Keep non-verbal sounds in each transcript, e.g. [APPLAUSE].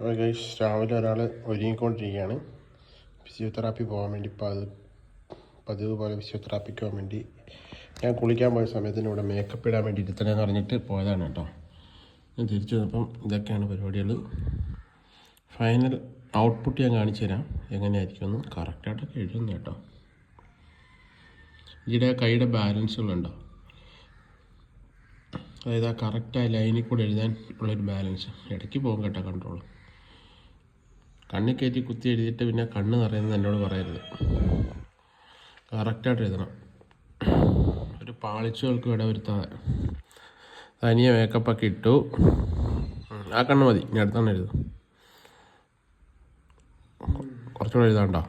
അപ്പോൾ ഗൈസ് രാവിലെ ഒരാൾ ഒരുങ്ങിക്കൊണ്ടിരിക്കുകയാണ്. ഫിസിയോതെറാപ്പി പോകാൻ വേണ്ടി പത് പതിവ് പോലെ ഫിസിയോതെറാപ്പിക്ക് പോകാൻ വേണ്ടി ഞാൻ കുളിക്കാൻ പോയ സമയത്തിന് ഇവിടെ മേക്കപ്പ് ഇടാൻ വേണ്ടി ഇരുത്തണേന്ന് പറഞ്ഞിട്ട് പോയതാണ് കേട്ടോ. ഞാൻ തിരിച്ചു വന്നപ്പം ഇതൊക്കെയാണ് പരിപാടികൾ ഫൈനൽ ഔട്ട്പുട്ട് ഞാൻ കാണിച്ചു തരാം. എങ്ങനെയായിരിക്കും ഒന്ന് കറക്റ്റായിട്ടൊക്കെ എഴുതുന്നു കേട്ടോ. ഇതിന്റെ കൈയുടെ ബാലൻസുകളുണ്ടോ അതായത് ആ കറക്റ്റായ ലൈനിൽ കൂടെ എഴുതാൻ ഉള്ളൊരു ബാലൻസ് ഇടയ്ക്ക് പോകും കേട്ടോ കൺട്രോൾ കണ്ണിൽ കയറ്റി കുത്തി എഴുതിയിട്ട് പിന്നെ കണ്ണ് നിറയുന്നത് എന്നോട് പറയരുത്. കറക്റ്റായിട്ട് എഴുതണം. ഒരു പാളിച്ചുകൾക്ക് ഇവിടെ വരുത്താതെ തനിയെ മേക്കപ്പൊക്കെ ഇട്ടു. ആ കണ്ണ് മതി. ഞാൻ അടുത്താണ് എഴുതും. കുറച്ചുകൂടെ എഴുതാണ്ടോ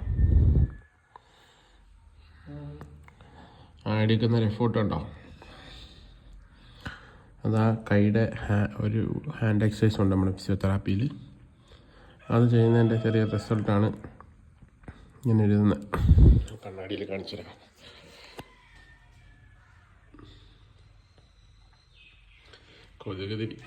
ആ എടുക്കുന്ന റെഫോട്ടോ ഉണ്ടോ? അതാ കൈയുടെ ഒരു ഹാൻഡ് എക്സസൈസ് ഉണ്ട് നമ്മുടെ ഫിസിയോതെറാപ്പിയിൽ അത് ചെയ്യുന്നതിന്റെ ചെറിയ റിസൾട്ടാണ് ഞാൻ എഴുതുന്നത്. കണ്ണാടിയിൽ കാണിച്ചു തരാം കൊതുക് തിരി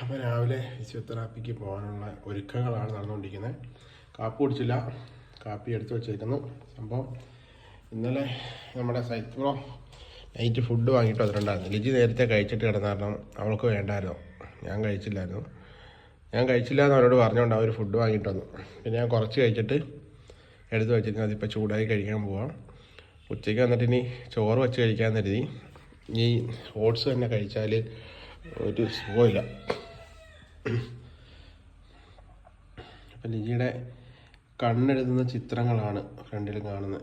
അപ്പോൾ രാവിലെ ഫിസിയോതെറാപ്പിക്ക് പോകാനുള്ള ഒരുക്കങ്ങളാണ് നടന്നുകൊണ്ടിരിക്കുന്നത്. കാപ്പി കുടിച്ചില്ല. കാപ്പി എടുത്തു വെച്ചേക്കുന്നു. സംഭവം ഇന്നലെ നമ്മുടെ സൈത്രോ നൈറ്റ് ഫുഡ് വാങ്ങിയിട്ട് വന്നിട്ടുണ്ടായിരുന്നു. ലിജി നേരത്തെ കഴിച്ചിട്ട് കിടന്ന കാരണം അവൾക്ക് വേണ്ടായിരുന്നു. ഞാൻ കഴിച്ചില്ലായിരുന്നു. ഞാൻ കഴിച്ചില്ല എന്ന് അവരോട് പറഞ്ഞുകൊണ്ട് അവർ ഫുഡ് വാങ്ങിയിട്ട് വന്നു. പിന്നെ ഞാൻ കുറച്ച് കഴിച്ചിട്ട് എടുത്ത് വെച്ചിരുന്നു. അതിപ്പോൾ ചൂടായി കഴിക്കാൻ പോവാം. ഉച്ചയ്ക്ക് വന്നിട്ട് ഇനി ചോറ് വെച്ച് കഴിക്കാൻ കരുതി. ഈ ഓട്സ് തന്നെ കഴിച്ചാൽ ഒരു സുഖമില്ല. അപ്പം ലിജിയുടെ കണ്ണെഴുതുന്ന ചിത്രങ്ങളാണ് ഫ്രണ്ടിൽ കാണുന്നത്.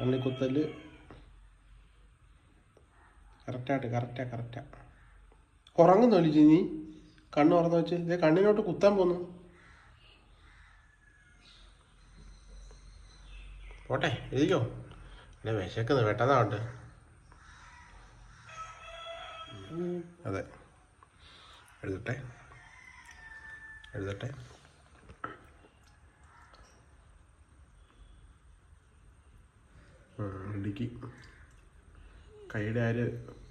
കണ്ണിക്കുത്തൽ. കറക്റ്റായിട്ട് കറക്റ്റാ കറക്റ്റാ. ഉറങ്ങുന്നു ലിജി നീ? കണ്ണ് ഉറന്നു വെച്ച്. ഇതേ കണ്ണിനോട്ട് കുത്താൻ പോന്നു. പോട്ടെ എഴുതിക്കോ. അല്ലെ വിശക്കുന്നു വെട്ടതാവട്ടെ അതെ. എഴുതട്ടെ. എഴുതട്ടെ? ഇടുക്കി. കൈയുടെ ആ ഒരു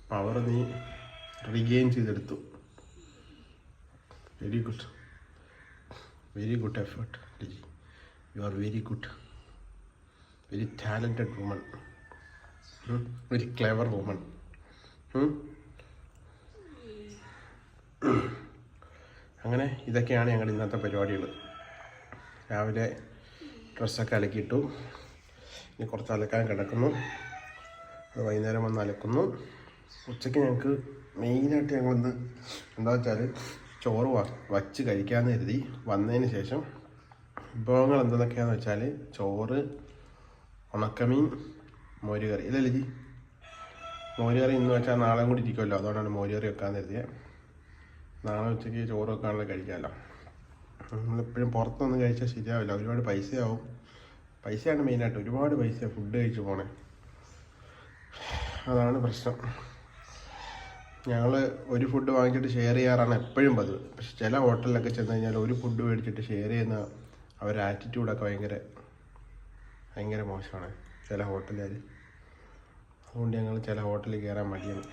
പവർ നീ റീഗെയിൻ ചെയ്തെടുത്തു. Very good very good effort Diji you are very good very talented woman very clever woman അങ്ങനെ ഇതൊക്കെയാണ് ഞങ്ങളുടെ ഇന്നത്തെ പരിപാടികൾ. രാവിലെ ഡ്രസ്സൊക്കെ അലക്കിയിട്ടു. ഇനി കുറച്ച് അലക്കാൻ കിടക്കുന്നു. അത് വൈകുന്നേരം വന്ന് അലക്കുന്നു. ഉച്ചയ്ക്ക് ഞങ്ങൾക്ക് മെയിനായിട്ട് ഞങ്ങളിന്ന് എന്താ വെച്ചാൽ ചോറ് വച്ച് കഴിക്കാമെന്ന് കരുതി വന്നതിന് ശേഷം വിഭവങ്ങൾ എന്തൊക്കെയാണെന്ന് വെച്ചാൽ ചോറ് ഉണക്കമീൻ മോരുകറി. ഇല്ലല്ലേ ജി മോരുകറി ഇന്ന് വെച്ചാൽ നാളെ കൂടി ഇരിക്കുമല്ലോ അതുകൊണ്ടാണ് മോരുകറി വെക്കാമെന്ന് കരുതിയത് നാളെ ഉച്ചയ്ക്ക് ചോറ് വെക്കാനുള്ള കഴിക്കാമല്ലോ നമ്മളെപ്പോഴും പുറത്തൊന്നും കഴിച്ചാൽ ശരിയാവില്ല. ഒരുപാട് പൈസയാവും. പൈസയാണ് മെയിനായിട്ട് ഒരുപാട് പൈസ ഫുഡ് കഴിച്ച് പോണേ. അതാണ് പ്രശ്നം. ഞങ്ങൾ ഒരു ഫുഡ് വാങ്ങിച്ചിട്ട് ഷെയർ ചെയ്യാറാണ് എപ്പോഴും പതിവ്. പക്ഷെ ചില ഹോട്ടലിലൊക്കെ ചെന്ന് കഴിഞ്ഞാൽ ഒരു ഫുഡ് മേടിച്ചിട്ട് ഷെയർ ചെയ്യുന്ന അവരുടെ ആറ്റിറ്റ്യൂഡൊക്കെ ഭയങ്കര ഭയങ്കര മോശമാണ് ചില ഹോട്ടലുകാർ അതുകൊണ്ട് ഞങ്ങൾ ചില ഹോട്ടലിൽ കയറാൻ മടിയാണ്.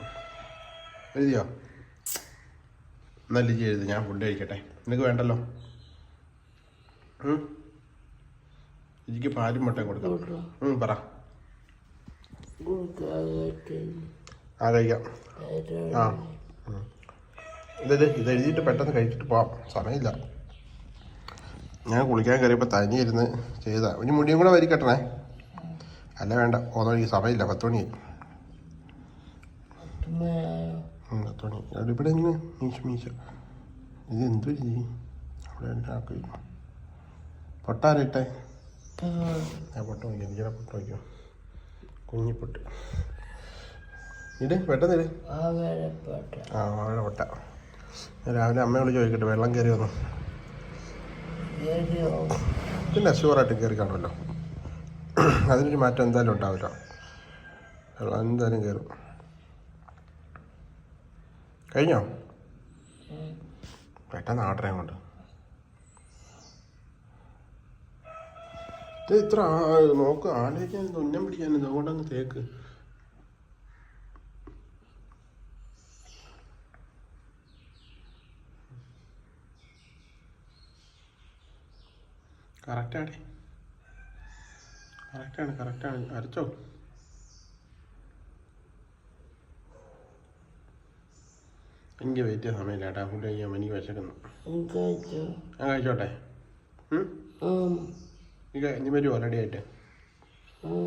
എഴുതിയോ? ലിജി എഴുതി ഞാൻ ഫുഡ് കഴിക്കട്ടെ. നിനക്ക് വേണ്ടല്ലോ? എനിക്ക് പാലും മുട്ടയും കൊടുക്കാം പറ. ആ കഴിക്കാം. ആ. ഉം. ഇത് ഇത് എഴുതിയിട്ട് പെട്ടെന്ന് കഴിച്ചിട്ട് പോവാം. സമയമില്ല. ഞാൻ കുളിക്കാൻ കയറിയപ്പോൾ തനിയിരുന്ന് ചെയ്താ. ഇനി മുടിയും കൂടെ വരിക്കട്ടെ അല്ല വേണ്ട. ഓന്നോ വഴിക്ക് സമയമില്ല. പത്ത് മണി പത്ത് അവിടെ ഇവിടെ ഇങ്ങനെ മീശ മീശ. ഇത് എന്തു ചെയ്യും അവിടെ ആക്കി പൊട്ടാരട്ടെ ഞാൻ പൊട്ട വയ്ക്കാം ഇങ്ങനെ പൊട്ട വയ്ക്കാം കുഞ്ഞിപ്പൊട്ട് ഇട് പെട്ടെന്ന് ഇട്. ആ വാഴ പൊട്ട. രാവിലെ അമ്മ വിളിച്ച് ചോദിക്കട്ടെ വെള്ളം കയറി വന്നു. പിന്നെ ഷുവറായിട്ട് കയറി കാണുമല്ലോ. അതിനൊരു മാറ്റം എന്തായാലും ഉണ്ടാവില്ല. വെള്ളം എന്തായാലും കയറും. കഴിഞ്ഞോ? പെട്ടെന്ന് ആട്ടറേ അങ്ങോട്ട് ഇത് ഇത്ര നോക്ക് ആലോചിക്കാൻ തുന്നം പിടിക്കാൻ ഇതുകൊണ്ടങ്ങ് തേക്ക്. കറക്റ്റാണ് കറക്റ്റാണ് കറക്റ്റാണ് അരച്ചോ? എനിക്ക് വെയിറ്റ് സമയമില്ല ഏട്ടാ ഫുഡ് കഴിക്കാൻ എനിക്ക് വിശക്കുന്നു. ആ കഴിച്ചോട്ടെ? ഇനി നീ വരുമോ റെഡി ആയിട്ട്?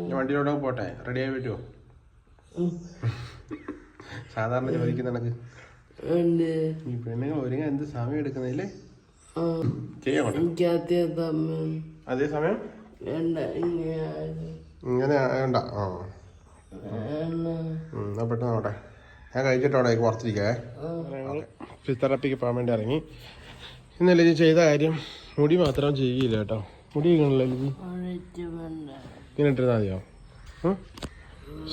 ഞാൻ വണ്ടിയിലോട്ട് പോട്ടെ. റെഡി ആയി പറ്റുമോ സാധാരണ ചോദിക്കുന്ന കണക്ക്. ഈ പെണ്ണുങ്ങൾ ഒരുങ്ങാൻ എന്ത് സമയം എടുക്കുന്നില്ലേ ചെയ്യാൻ അതേ സമയം? ഇങ്ങനെ വേണ്ട. ആ പെട്ടെന്ന് നോട്ടെ ഞാൻ കഴിച്ചിട്ടോടെ പുറത്തിരിക്കേ. ഫിസിയോതെറാപ്പിക്ക് പോകാൻ വേണ്ടി ഇറങ്ങി. ഇന്നലെ ഇത് ചെയ്ത കാര്യം മുടി മാത്രം ചെയ്യില്ല കേട്ടോ. മുടി ഇങ്ങനല്ലേ ലിജി ഇങ്ങനെ ഇട്ടിരുന്നാൽ മതിയോ?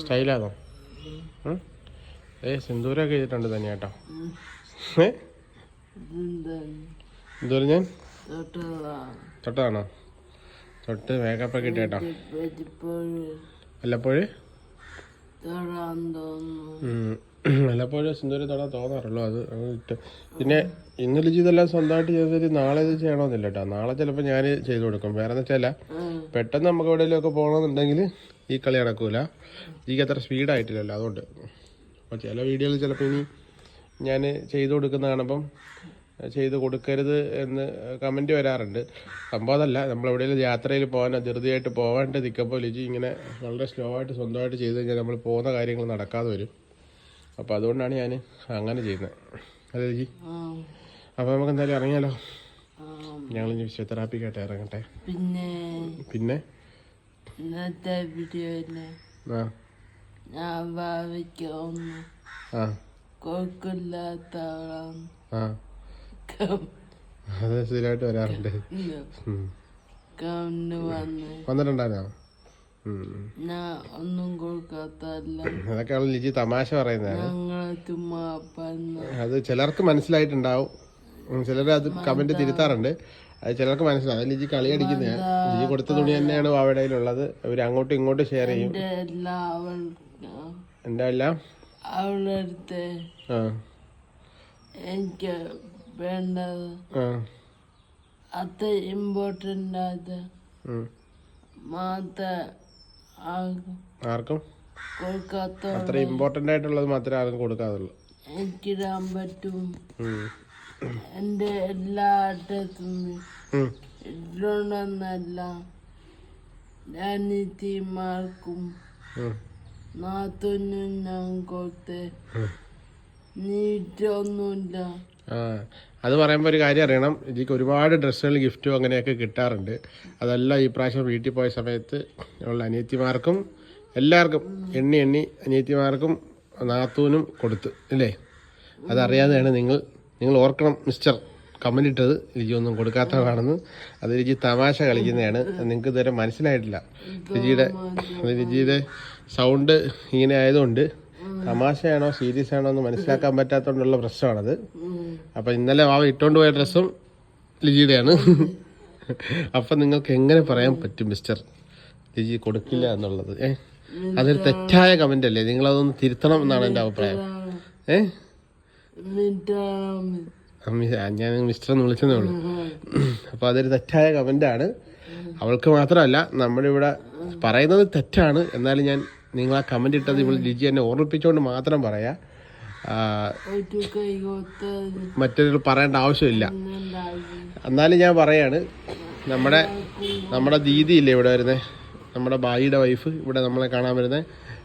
സ്റ്റൈലാണോ? ഏ സിന്ദൂരമൊക്കെ ചെയ്തിട്ടുണ്ട് തന്നെ കേട്ടോ. ഏ? എന്തോരം ഞാൻ? തൊട്ടതാ. തൊട്ടതാണോ? തൊട്ട് മേക്കപ്പൊക്കെ ഇട്ടേട്ടോ വല്ലപ്പോഴും. വല്ലപ്പോഴും സിന്ദൂരം തൊടാൻ തോന്നാറുള്ളൂ അത്. ഇട്ട്. പിന്നെ ഇന്ന് ചെയ്തെല്ലാം സ്വന്തമായിട്ട് ചെയ്തിട്ട് നാളെ ഇത് ചെയ്യണമെന്നില്ല കേട്ടോ നാളെ ചിലപ്പോൾ ഞാൻ ചെയ്തു കൊടുക്കും. വേറെ എന്ന് വെച്ചാൽ പെട്ടെന്ന് നമുക്ക് എവിടെയെങ്കിലുമൊക്കെ പോകണമെന്നുണ്ടെങ്കിൽ ഈ കളി നടക്കൂല. എനിക്ക് അത്ര സ്പീഡായിട്ടില്ലല്ലോ. അതുകൊണ്ട്. അപ്പോൾ ചില വീഡിയോയിൽ ചിലപ്പോൾ ഇനി ഞാൻ ചെയ്തു കൊടുക്കുന്ന കാണുമ്പം ചെയ്ത് കൊടുക്കരുത് എന്ന് കമന്റ് വരാറുണ്ട്. സംഭവം അതല്ല നമ്മൾ എവിടെയെങ്കിലും യാത്രയിൽ പോകാനോ ധൃതിയായിട്ട് പോകാണ്ട് നിൽക്കുമ്പോൾ ലിജി ഇങ്ങനെ വളരെ സ്ലോ ആയിട്ട് സ്വന്തമായിട്ട് ചെയ്ത് കഴിഞ്ഞാൽ നമ്മൾ പോകുന്ന കാര്യങ്ങൾ നടക്കാതെ വരും. അപ്പോൾ അതുകൊണ്ടാണ് ഞാൻ അങ്ങനെ ചെയ്യുന്നത് അതെ ലിജി? അപ്പോൾ നമുക്ക് എന്തായാലും ഇറങ്ങിയാലോ? ഞങ്ങൾ ഇനി ഫിസിയോതെറാപ്പിക്കായിട്ട് ഇറങ്ങട്ടെ. പിന്നെ? പിന്നെ? ഇന്നത്തെ വീഡിയോയിൽ ആ. ഞാൻ ഭാവിക്കൊന്ന് ആ. കൊക്കില്ലാത്ത ആ. അത് സ്ഥിരമായിട്ട് വരാറുണ്ട്. വന്നിട്ടുണ്ടായിരുന്നോ? ഒന്നും കൊടുക്കാത്തല്ല അതൊക്കെയാണ് ലിജി തമാശ പറയുന്നതാണ് അത് ചിലർക്ക് മനസ്സിലായിട്ടുണ്ടാവും. ചിലർ അത് കമന്റ് തിരുത്താറുണ്ട്. അത് ചിലർക്ക് മനസ്സിലാവും. അത് ലിജി കളി അടിക്കുന്നതാണ് ലിജി കൊടുത്ത തുണി തന്നെയാണ് വാവടയിലുള്ളത്. അവർ അങ്ങോട്ടും ഇങ്ങോട്ടും ഷെയർ ചെയ്യും. എന്താ എല്ലാം അവളടുത്ത് എനിക്ക് വേണ്ടത്. അത്ര ഇമ്പോർട്ടന്റ് ആയത്. മാത്രം ആർക്കും കൊടുക്കാത്ത അത്ര ഇമ്പോർട്ടന്റ് ആയിട്ടുള്ളത് മാത്രമേ ആർക്കും കൊടുക്കാതുള്ളൂ. എനിക്കിടാൻ പറ്റും. എന്റെ എന്റെ എല്ലാ അഡ്രസ്സും ഉം. ഇടണമെന്നല്ല. അനിയത്തിമാർക്കും നാത്തൊന്നും നാത്തൂനും ഞാൻ കൊടുത്ത് നീറ്റൊന്നുമില്ല. അത് പറയുമ്പോൾ ഒരു കാര്യം അറിയണം. ഇതിക്ക് ഒരുപാട് ഡ്രസ്സുകൾ ഗിഫ്റ്റും അങ്ങനെയൊക്കെ കിട്ടാറുണ്ട്. അതെല്ലാം ഈ പ്രാവശ്യം വീട്ടിൽ പോയ സമയത്ത് ഉള്ള അനിയത്തിമാർക്കും എല്ലാവർക്കും എണ്ണി എണ്ണി അനിയത്തിമാർക്കും നാത്തൂനും കൊടുത്ത് അല്ലേ അതറിയാതെയാണ് നിങ്ങൾ നിങ്ങൾ ഓർക്കണം മിസ്റ്റർ കമന്റ് ഇട്ടത് ലിജി ഒന്നും കൊടുക്കാത്തതാണെന്ന് അത് ലിജി തമാശ കളിക്കുന്നതാണ്. നിങ്ങൾക്ക് ഇതുവരെ മനസ്സിലായിട്ടില്ല. ലിജിയുടെ ലിജിയുടെ സൗണ്ട് ഇങ്ങനെ ആയതുകൊണ്ട് തമാശയാണോ സീരിയസ് ആണോ എന്ന് മനസ്സിലാക്കാൻ പറ്റാത്തതുകൊണ്ടുള്ള പ്രശ്നമാണത്. അപ്പം ഇന്നലെ വാവ ഇട്ടുകൊണ്ട് പോയ ഡ്രസ്സും ലിജിയുടെയാണ്. അപ്പം നിങ്ങൾക്ക് എങ്ങനെ പറയാൻ പറ്റും മിസ്റ്റർ ലിജി കൊടുക്കില്ല എന്നുള്ളത്. ഏ? അതൊരു തെറ്റായ കമന്റ് അല്ലേ? നിങ്ങളതൊന്ന് തിരുത്തണം എന്നാണ് എന്റെ അഭിപ്രായം. ഏ? ഞാൻ മിസ്റ്റർ എന്ന് വിളിച്ചതേ ഉള്ളൂ. അപ്പോൾ അതൊരു തെറ്റായ കമന്റാണ് അവൾക്ക് മാത്രമല്ല നമ്മുടെ ഇവിടെ പറയുന്നത് തെറ്റാണ്. എന്നാലും ഞാൻ നിങ്ങൾ ആ കമന്റ് ഇട്ടത് ഇവിടെ ലിജി എന്നെ ഓർമ്മിപ്പിച്ചുകൊണ്ട് മാത്രം പറയാം. മറ്റൊരു പറയേണ്ട ആവശ്യമില്ല. എന്നാലും ഞാൻ പറയാണ് നമ്മുടെ നമ്മുടെ ദീദി ഇല്ലേ ഇവിടെ വരുന്നത് നമ്മുടെ ബായിയുടെ വൈഫ് ഇവിടെ നമ്മളെ കാണാൻ വരുന്നത്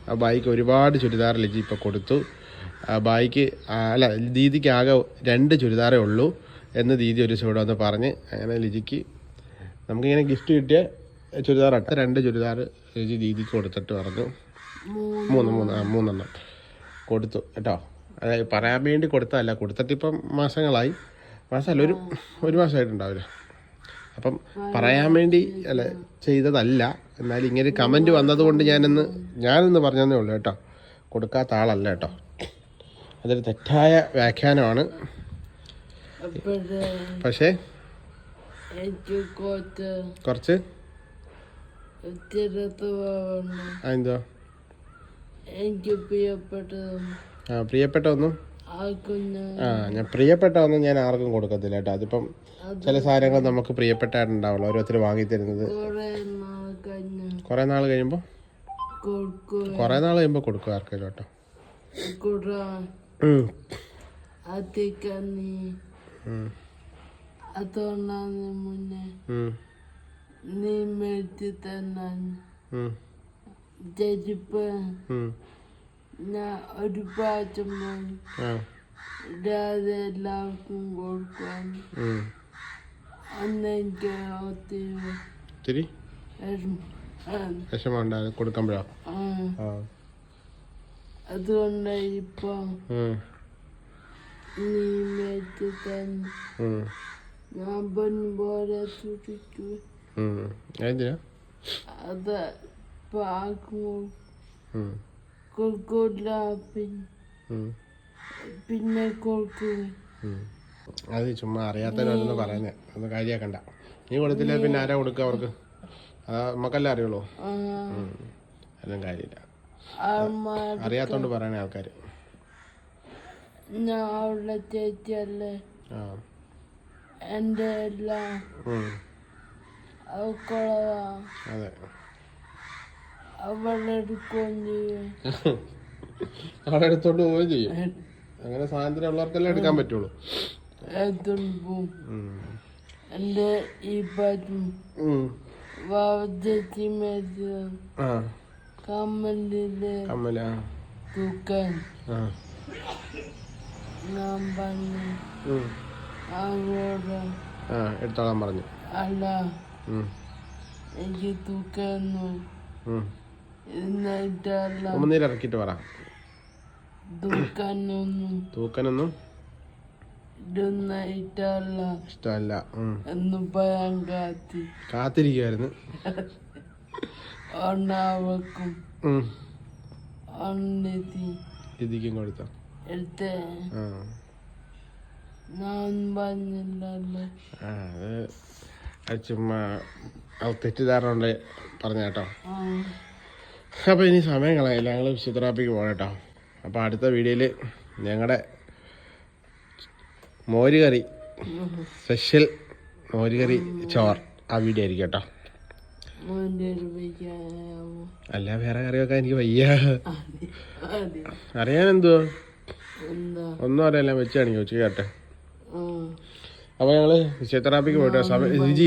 ആ ബായിക്ക് ഒരുപാട് ചുരിദാർ ലിജി ഇപ്പോൾ കൊടുത്തു. ആ ബായിക്ക് അല്ല ദീദിക്ക് ആകെ രണ്ട് ചുരിദാറേ ഉള്ളൂ എന്ന് ദീദി ഒരു ദിവസം ഇവിടെ വന്ന് പറഞ്ഞ് അങ്ങനെ ലിജിക്ക് നമുക്കിങ്ങനെ ഗിഫ്റ്റ് കിട്ടിയ ചുരിദാർ അട്ട രണ്ട് ചുരിദാർ ലിജി ദീദിക്ക് കൊടുത്തിട്ട് പറഞ്ഞു. മൂന്ന് മൂന്ന് ആ മൂന്നെണ്ണം കൊടുത്തു. കേട്ടോ? അതായത് പറയാൻ വേണ്ടി കൊടുത്തതല്ല. കൊടുത്തിട്ട് ഇപ്പം മാസങ്ങളായി. മാസമല്ല ഒരു ഒരു മാസമായിട്ടുണ്ടാവില്ല അപ്പം പറയാൻ വേണ്ടി അല്ല ചെയ്തതല്ല. എന്നാലും ഇങ്ങനെ കമന്റ് വന്നതുകൊണ്ട് ഞാനിന്ന് ഞാനിന്ന് പറഞ്ഞതേ ഉള്ളൂ കേട്ടോ. കൊടുക്കാത്ത ആളല്ല കേട്ടോ. അതൊരു തെറ്റായ വ്യാഖ്യാനമാണ്. പക്ഷേ കുറച്ച്? എന്തോ? എനിക്ക് പ്രിയപ്പെട്ടതും ആ പ്രിയപ്പെട്ട ഒന്നും ആ ഞാൻ പ്രിയപ്പെട്ട ഒന്നും ഞാൻ ആർക്കും കൊടുക്കത്തില്ല കേട്ടോ. അതിപ്പം ചില സാധനങ്ങൾ നമുക്ക് പ്രിയപ്പെട്ടായിട്ടുണ്ടാവുള്ളൂ. ഓരോരുത്തർ വാങ്ങി തരുന്നത്. കുറെ നാൾ കഴിയുമ്പോ കുറേ നാൾ കഴിയുമ്പോൾ കുറേ നാൾ കഴിയുമ്പോൾ കൊടുക്കും ആർക്കെങ്കിലും കേട്ടോ. അതുകൊണ്ടാണ് മുന്നേ. നീ മേടിച്ച് തന്നെ. ചെരുപ്പ്. ഞാൻ ഒരു പ്രാവശ്യം പോയി എല്ലാവർക്കും കൊടുക്കാൻ. അന്ന് എനിക്ക് ഒത്തിരി കൊടുക്കുമ്പോഴോ? അതുകൊണ്ട് ഇപ്പൊ. നീ തന്നെ ഉം. ഞാൻ പോലെ സൂക്ഷിച്ചു. അത് പിന്നെ. അത് ചുമ്മാ അറിയാത്തവരൊന്നും പറയുന്നേ. ഒന്ന് കാര്യാക്കണ്ട. നീ കൊടുത്തില്ലേ പിന്നെ ആരാ കൊടുക്കുക അവർക്ക്? അതാ നമുക്കല്ലേ അറിയുള്ളൂ. അതും കാര്യമില്ല. അറിയാത്തോണ്ട് പറയണേ ആൾക്കാർ ഞാൻ അവളുടെ ചേച്ചിയല്ലേ. എന്റെ എല്ലാം അതെ. അവിടെ [LAUGHS] എടുത്തോണ്ട് പോവുകയും ചെയ്യും. അങ്ങനെ സ്വാതന്ത്ര്യം ഉള്ളവർക്കല്ലേ എടുക്കാൻ പറ്റുള്ളൂ. എന്റെ ഈ കമ്മല തൂക്കാൻ. ഞാൻ പറഞ്ഞു എടുത്തോളാൻ പറഞ്ഞു. അല്ല. എനിക്ക് തൂക്കാന്നു ഉമ്മനീര് ഇറക്കിയിട്ട് പറ. തൂക്കാനൊന്നും ഇഷ്ടമല്ല. എന്ന് പറയാൻ കാത്തി. കാത്തിരിക്കുവായിരുന്നു. ഒന്നാവക്കും ഉം. ഒന്നെത്തി ഇതിക്കും കൊടുത്ത. എടുത്ത്. ഞാൻ പറഞ്ഞില്ലല്ലോ. അത് ചുമ്മാ തെറ്റിദ്ധാരണ പറഞ്ഞ കേട്ടോ. അപ്പോൾ ഇനി സമയം കളയില്ല. ഞങ്ങൾ ഫിസിയോതെറാപ്പിക്ക് പോകണം കേട്ടോ. അപ്പോൾ അടുത്ത വീഡിയോയിൽ ഞങ്ങളുടെ മോര് കറി സ്പെഷ്യൽ മോര് കറി ചോർ ആ വീഡിയോ ആയിരിക്കും കേട്ടോ. അല്ല വേറെ കറി വെക്കാൻ എനിക്ക് വയ്യ. അറിയാൻ എന്തുവാ? എന്താ? ഒന്നും അറിയാൻ വെച്ചാണെങ്കിൽ ചോദിച്ചു കേട്ടെ അപ്പോൾ ഞങ്ങൾ ഫിസിയോതെറാപ്പിക്ക് പോയിട്ട് രുചി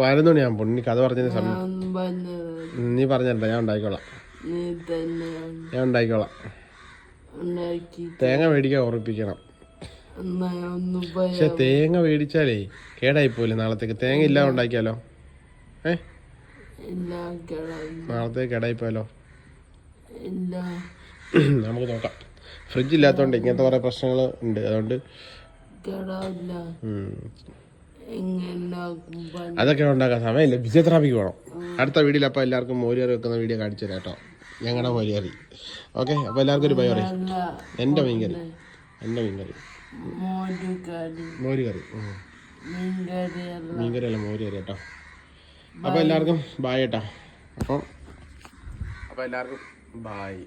പതിനൊന്ന് മണിയാകും പൊണ്ണി കഥ പറഞ്ഞതിന് സമയം. നീ പറഞ്ഞല്ലോ ഞാൻ ഉണ്ടാക്കിക്കോളാം. നീ ഞാൻ ഉണ്ടാക്കിക്കോളാം. തേങ്ങ മേടിക്കാൻ ഉറപ്പിക്കണം. പക്ഷെ തേങ്ങ മേടിച്ചാലേ കേടായി പോലെ നാളത്തേക്ക്? തേങ്ങ ഇല്ലാതെ ഉണ്ടാക്കിയാലോ? ഏ? നാളത്തേക്ക് കേടായി പോയാലോ [CLEARS THROAT] നമുക്ക് നോക്കാം. ഫ്രിഡ്ജ് ഇല്ലാത്തതുകൊണ്ട് ഇങ്ങനത്തെ കുറേ പ്രശ്നങ്ങൾ ഉണ്ട്. അതുകൊണ്ട് കിടാവില്ല. അതൊക്കെ ഉണ്ടാക്കാൻ സമയമില്ല. ഫിസിയോതെറാപ്പിക്ക് പോകണം അടുത്ത വീഡിയോയിൽ അപ്പോൾ എല്ലാവർക്കും മോരിയറി വെക്കുന്ന വീഡിയോ കാണിച്ചു തരാം കേട്ടോ. ഞങ്ങളുടെ മോരിയറി ഓക്കെ അപ്പോൾ എല്ലാവർക്കും ഒരു ബൈ പറയും എന്റെ മീൻകറി എന്റെ മീൻകറി മോരുകറി. മീൻകറി അല്ല. മീൻകറി കറി കേട്ടോ. അപ്പോൾ എല്ലാവർക്കും ബായ് കേട്ടോ. അപ്പം അപ്പോൾ എല്ലാവർക്കും ബായ്